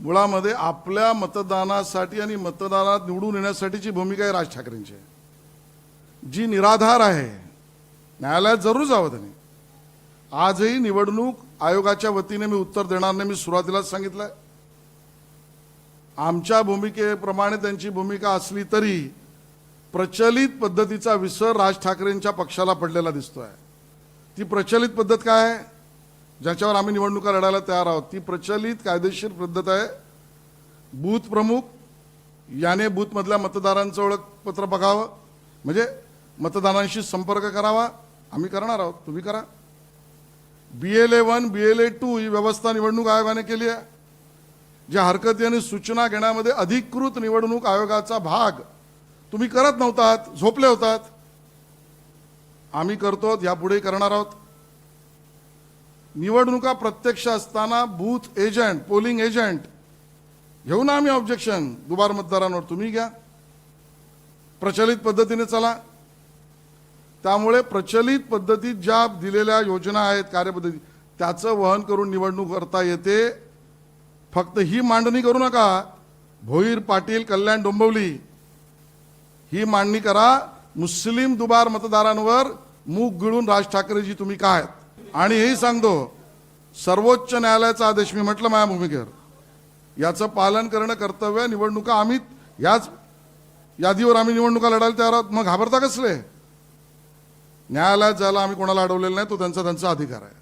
मुळामध्ये आपल्या मतदानासाठी आणि मतदानात निवडून येण्यासाठीची भूमिका आहे राज ठाकरेंची जी निराधार आहे न्यायालयात जरूर जावं त्यांनी. आजही निवडणूक आयोगाच्या वतीने मी उत्तर देणार नाही मी सुरुवातीलाच सांगितलंय. आमच्या भूमिकेप्रमाणे त्यांची भूमिका असली तरी प्रचलित पद्धतीचा विसर राज ठाकरेंच्या पक्षाला पडलेला दिसतोय. ती प्रचलित पद्धत काय आहे? ज्याच्यावर आम्ही निवडणुका लढायला तयार आहोत ती प्रचलित कायदेशीर पद्धत आहे. बूथ प्रमुख याने बूथमधल्या मतदारांचं ओळखपत्र बघावं. म्हणजे मतदारांशी संपर्क करावा. आम्ही करणार आहोत. तुम्ही करा. B L A one B L A two ही व्यवस्था निवडणूक आयोगाने केली आहे. ज्या हरकती आणि सूचना घेण्यामध्ये अधिकृत निवडणूक आयोगाचा भाग. तुम्ही करत नव्हतात झोपले होतात. आम्ही करतो यापुढे करणार आहोत. निवडणुका प्रत्यक्ष असताना बूथ एजंट पोलिंग एजंट घेऊ ना आम्ही ऑब्जेक्शन दुबार मतदारांवर तुम्ही घ्या. प्रचलित पद्धतीने चला. त्यामुळे प्रचलित पद्धतीत ज्या दिलेल्या योजना आहेत कार्यपद्धती त्याचं वहन करून निवडणूक करता येते. फक्त ही मांडणी करू नका. भोईर पाटील कल्याण डोंबवली ही मांडणी करा. मुस्लिम दुबार मतदारांवर मूग गिळून राज ठाकरेजी तुम्ही काय? आहेत आणि हेही सांगतो सर्वोच्च न्यायालयाचा आदेश मी म्हटलं माझ्या भूमिकेवर. याचं पालन करणं कर्तव्य निवडणुका आम्ही याच यादीवर आम्ही निवडणुका लढायला तयार आहोत. मग घाबरता कसले? न्यायालयात जायला आम्ही कोणाला अडवलेलं नाही तो त्यांचा त्यांचा अधिकार आहे.